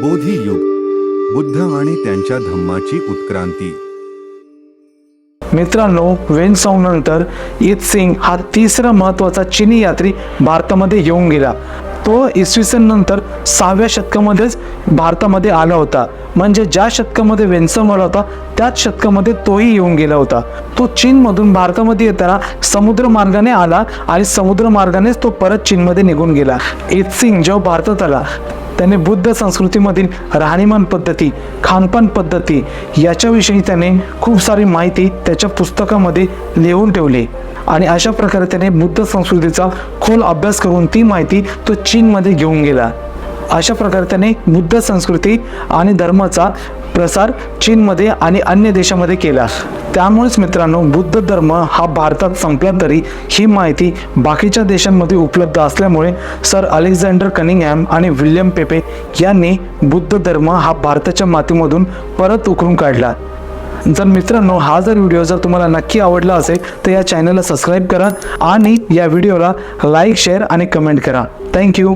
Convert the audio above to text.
युग बुद्ध आणि त्यांच्या धम्माची उत्क्रांती. मित्रांनो वेन नंतर ईद सिंग हा तिसरा महत्त्वाचा चिनी यात्री भारतामध्ये येऊन गेला. तो इसवी सन नंतर सहाव्या शतकामध्येच भारतामध्ये आला होता. म्हणजे ज्या शतकामध्ये वेनसम आला होता त्याच शतकामध्ये तोही येऊन गेला होता. तो चीनमधून भारतामध्ये येताना समुद्र मार्गाने आला आणि समुद्र मार्गानेच तो परत चीनमध्ये निघून गेला. ईद सिंग जेव्हा भारतात आला त्याने बुद्ध संस्कृतीमधील राहणीमान पद्धती खानपान पद्धती याच्याविषयी त्याने खूप सारी माहिती त्याच्या पुस्तकामध्ये लिहून ठेवली. आणि अशा प्रकारे त्याने बुद्ध संस्कृतीचा खोल अभ्यास करून ती माहिती तो चीनमध्ये घेऊन गेला. अशा प्रकारे त्याने बुद्ध संस्कृती आणि धर्माचा प्रसार चीनमध्ये आणि अन्य देशामध्ये केला. त्यामुळेच मित्रांनो बुद्ध धर्म हा भारतात संपला तरी ही माहिती बाकीच्या देशांमध्ये उपलब्ध असल्यामुळे सर अलेक्झांडर कनिंगहॅम आणि विल्यम पेपे यांनी बुद्ध धर्म हा भारताच्या मातीमधून परत उकरून काढला. जर मित्रांनो हा जर व्हिडिओ जर तुम्हाला नक्की आवडला असेल तर या चॅनलला सबस्क्राईब करा आणि या व्हिडिओला लाईक शेअर आणि कमेंट करा. Thank you